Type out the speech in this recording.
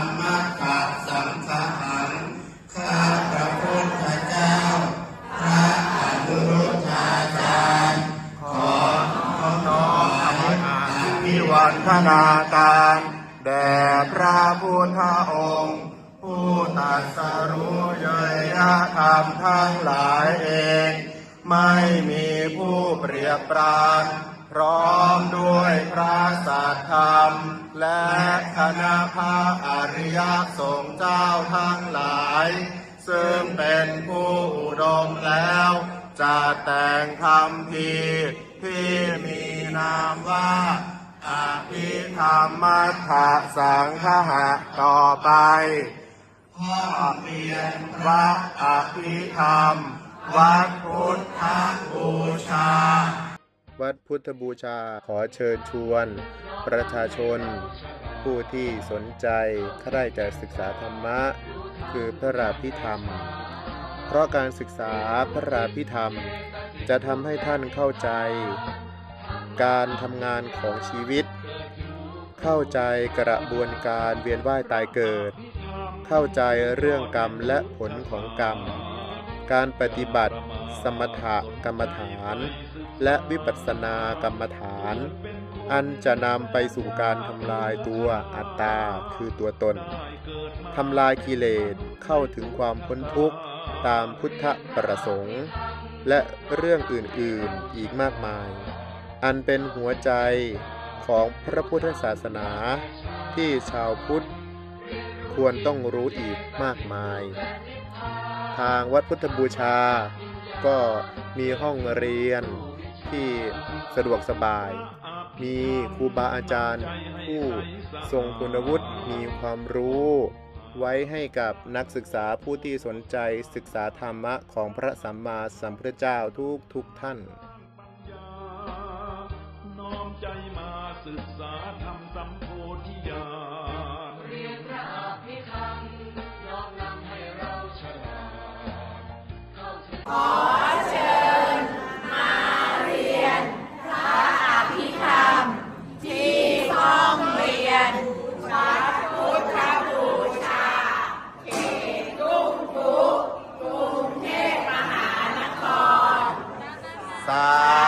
มมะกัสสังฆังข้าพระพุทธเจ้า พระอนุรุทธาจารย์ขอน้อมอภิวันธนาการแด่พระพุทธองค์ ผู้ตัดสรู้ยยะธรรมทั้งหลายเอง ไม่มีผู้เปรียบปรานพร้อมด้ว พระสัทธรรม และคณะพระอริยสงฆ์เจ้าทั้งหลาย ซึ่งเป็นผู้อุดมแล้ว จะแต่งคำพีที่มีนามว่าอภิธรรมัทธสังฆะต่อไปพ่อเพียนพระอภิธรรม วัดพุทธบูชา วัดพุทธบูชาขอเชิญชวน ประชาชน ผู้ที่สนใจใครจะศึกษาธรรมะ คือพระราพิธรรม เพราะการศึกษาพระราพิธรรม จะทำให้ท่านเข้าใจ การทำงานของชีวิต เข้าใจกระบวนการเวียนว่ายตายเกิด เข้าใจเรื่องกรรมและผลของกรรม การปฏิบัติสมถกรรมฐาน และวิปัสสนากรรมฐาน อันจะนำไปสู่การทำลายตัวอัตตาคือตัวตนทำลายกิเลสเข้าถึงความพ้นทุกข์ตามพุทธประสงค์ และเรื่องอื่นๆอีกมากมาย อันเป็นหัวใจของพระพุทธศาสนาที่ชาวพุทธควรต้องรู้อีกมากมาย ทางวัดพุทธบูชา ก็มีห้องเรียนที่สะดวกสบาย มีครูบาอาจารย์ ผู้ทรงคุณวุฒิมีความรู้ไว้ให้กับนักศึกษาผู้ที่สนใจศึกษาธรรมะของพระสัมมาสัมพุทธเจ้าทุกทุกท่าน น้อมใจมาศึกษาธรรมสัมโพธิญา ขอเชิญมาเรียนพระอภิธรรม ที่ห้องเรียนวัดพุทธบูชาเขตตุ้งพุกรุงเทพมหานครสา